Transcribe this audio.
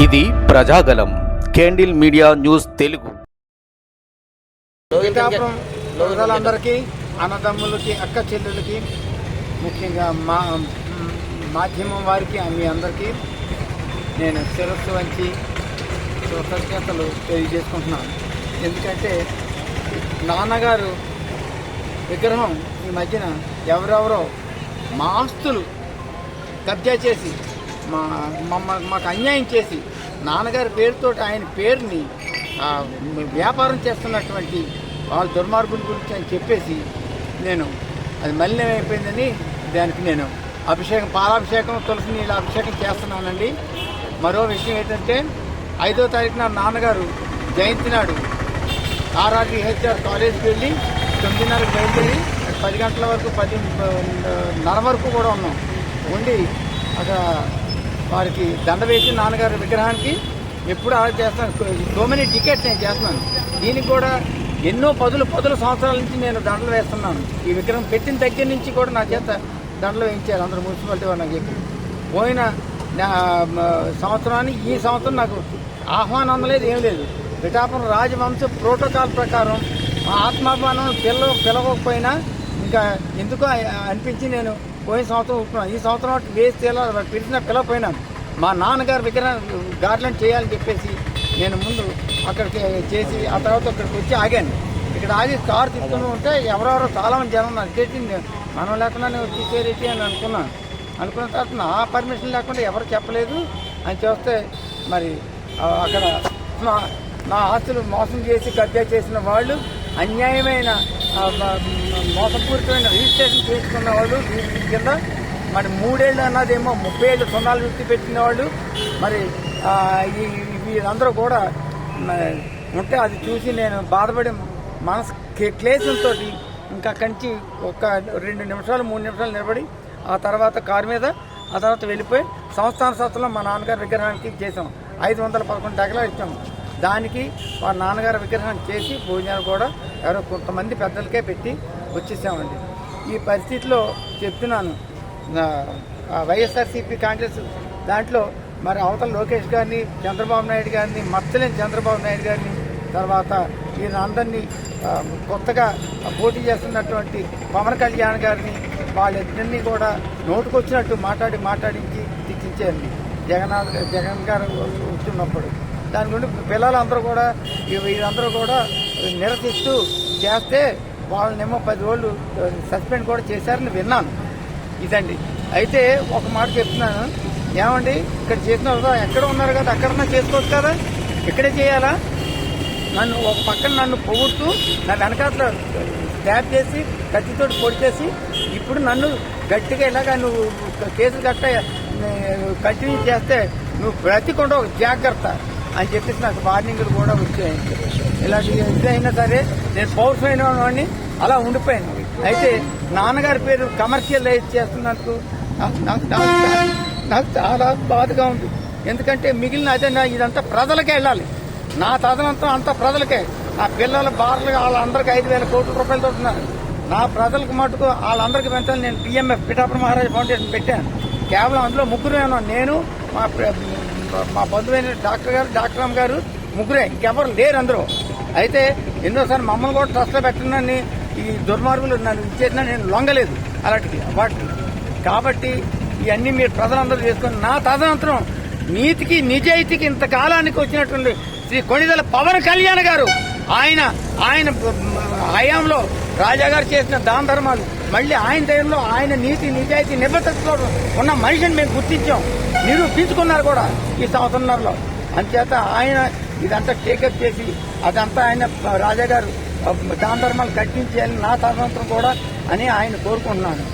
ఇది Prajagalam candle media news Telugu. Pithapuram ప్రజలందరికీ అన్నదమ్ములకి అక్క చెల్లెలకి ముఖ్యంగా మా మాధ్యమం వారికి మీ అందరికీ నేను శిరస్సు వంచి కృతజ్ఞతలు తెలియజేసుకుంటున్నాను. ఎందుకంటే నాన్నగారు విగ్రహం ఈ మధ్యన ఎవరెవరో మా ఆస్తులు కబ్జా చేసి మా మమ్మ మాకు అన్యాయం చేసి నాన్నగారి పేరుతో ఆయన పేరుని వ్యాపారం చేస్తున్నటువంటి వాళ్ళ దుర్మార్గుల గురించి అని చెప్పేసి నేను అది మలినం అయిపోయిందని దానికి నేను అభిషేకం పాలాభిషేకం తులసి నీళ్ళ అభిషేకం చేస్తున్నానండి. మరో విషయం ఏంటంటే ఐదో తారీఖున నాన్నగారు జయంతి నాడు ఆర్ఆర్డిహెచ్ఆర్ కాలేజ్కి వెళ్ళి తొమ్మిదిన్నరకు బయలుదేరి పది గంటల వరకు పది నర వరకు కూడా ఉన్నాం. ఉండి అక్కడ వారికి దండ వేసి నాన్నగారి విగ్రహానికి ఎప్పుడు అలా చేస్తాను. సో మెనీ టికెట్స్ నేను చేస్తున్నాను. దీనికి కూడా ఎన్నో పదులు పదుల సంవత్సరాల నుంచి నేను దండలు వేస్తున్నాను. ఈ విగ్రహం పెట్టిన దగ్గర నుంచి కూడా నా చేత దండలు వేయించారు అందరూ మున్సిపాలిటీ వాళ్ళు నాకు చెప్పి. పోయిన సంవత్సరానికి ఈ సంవత్సరం నాకు ఆహ్వానం అందలేదు ఏం లేదు. పిఠాపురం రాజవంశ ప్రోటోకాల్ ప్రకారం మా ఆత్మాభిమానం పిల్ల పిలవకపోయినా ఇంకా ఎందుకో అనిపించి నేను పోయిన సంవత్సరం ఒప్పుకున్నాం ఈ సంవత్సరం అటు వేసి పిలిచిన పిలవపోయినాను మా నాన్నగారి విగ్రహం గార్డెన్ చేయాలని చెప్పేసి నేను ముందు అక్కడికి చేసి ఆ తర్వాత అక్కడికి వచ్చి ఆగాను. ఇక్కడ ఆగి కారు తీసుకుని ఉంటే ఎవరెవరో చాలామంది జనం అడిగేసి మనం లేకుండా నేను తీసేరేటి అని అనుకున్నాను అనుకున్న తర్వాత నా పర్మిషన్ లేకుండా ఎవరు చెప్పలేదు. అని చూస్తే మరి అక్కడ నా నా ఆస్తులు మోసం చేసి కబ్జా చేసిన వాళ్ళు అన్యాయమైన మోసపూరితమైన రిజిస్ట్రేషన్ చేసుకున్న వాళ్ళు వీటి కింద మరి మూడేళ్ళు అన్నదేమో ముప్పై ఏళ్ళు సున్నాలు వృత్తి పెట్టిన వాళ్ళు మరి ఈ వీరందరూ కూడా ఉంటే అది చూసి నేను బాధపడి మనసు క్లేశంతో ఇంకా కంచి ఒక రెండు నిమిషాలు మూడు నిమిషాలు నిలబడి ఆ తర్వాత కారు మీద ఆ తర్వాత వెళ్ళిపోయి సంస్థాన సంస్థలో మా నాన్నగారి విగ్రహానికి చేసాం ఐదు వందల పదకొండు డగలా ఇచ్చాము దానికి మా నాన్నగారు విగ్రహం చేసి భోజనాలు కూడా ఎవరో కొంతమంది పెద్దలకే పెట్టి వచ్చేసామండి. ఈ పరిస్థితిలో చెప్తున్నాను వైఎస్ఆర్సీపీ కాంగ్రెస్ దాంట్లో మరి అవతల లోకేష్ గారిని చంద్రబాబు నాయుడు గారిని మచ్చలేని చంద్రబాబు నాయుడు గారిని తర్వాత ఈయన అందరినీ కొత్తగా పోటీ చేస్తున్నటువంటి పవన్ కళ్యాణ్ గారిని వాళ్ళిద్దరినీ కూడా నోటుకొచ్చినట్టు మాట్లాడి మాట్లాడించి తిట్టించారండి. జగన్ జగన్ గారు వచ్చినప్పుడు. దాని గురించి పిల్లలందరూ కూడా వీళ్ళందరూ కూడా నిరసిస్తూ చేస్తే వాళ్ళనేమో పది రోజులు సస్పెండ్ కూడా చేశారని విన్నాను. ఇదండి. అయితే ఒక మాట చెప్తున్నాను. ఏమండి? ఇక్కడ చేసిన ఎక్కడ ఉన్నారు కదా అక్కడన్నా చేసుకోవచ్చు కదా? ఇక్కడే చేయాలా? నన్ను ఒక పక్కన నన్ను పొగుడుతూ నా వెనకాతల ట్యాప్ చేసి కత్తితో పొడి చేసి ఇప్పుడు నన్ను గట్టిగా ఇలాగా నువ్వు కేసులు గట్ట కంటిన్యూ చేస్తే నువ్వు బ్రతికుండా ఒక జాగ్రత్త. అని చెప్పేసి నాకు వార్నింగ్లు కూడా వచ్చాయి. ఇలాంటి ఎప్పుడైనా సరే నేను పౌరుషమైన వాడిని అలా ఉండిపోయాను. అయితే నాన్నగారి పేరు కమర్షియలైజ్ చేస్తున్నందుకు నాకు- నాకు చాలా బాధగా ఉంది. ఎందుకంటే మిగిలిన అదే నా ఇదంతా ప్రజలకే వెళ్ళాలి. నా తదనంతా అంతా ప్రజలకే. నా పిల్లల బార్లు వాళ్ళందరికీ ఐదు వేల కోట్ల రూపాయలు దొరుకుతున్నారు నా ప్రజలకు మటుకు వాళ్ళందరికీ పెంచాలి నేను పిఎంఎఫ్ పిఠాపురం మహారాజ్ ఫౌండేషన్ పెట్టాను. కేవలం అందులో ముగ్గురు నేను మా మా బంధువైన డాక్టర్ గారు డాక్టర్ అమ్మ గారు ముగ్గురే ఇంకెవరు లేరు అందరూ. అయితే ఎన్నోసార్లు మమ్మల్ని కూడా ట్రస్ట్లో పెట్టినని ఈ దుర్మార్గులు నన్ను ఇచ్చేసినా నేను లొంగలేదు అలాంటిది. వాటికి కాబట్టి ఇవన్నీ మీరు ప్రజలందరూ చేసుకుని నా తదనంతరం నీతికి నిజాయితీకి ఇంత కాలానికి వచ్చినటువంటి శ్రీ కొణిదల పవన్ కళ్యాణ్ గారు ఆయన ఆయన హయాంలో రాజా గారు చేసిన దాన ధర్మాలు మళ్ళీ ఆయన టైంలో ఆయన నీతి నిజాయితీ నిబద్ధతతో ఉన్న మనిషిని మేము గుర్తించాం. నిరూపించుకున్నారు కూడా ఈ సంవత్సరంలో అంచేత ఆయన ఇదంతా టేకప్ చేసి అదంతా ఆయన రాజా గారు దాన ధర్మాలు కట్టించేయాలని నా తదనంతరం కూడా అని ఆయన కోరుకుంటున్నాను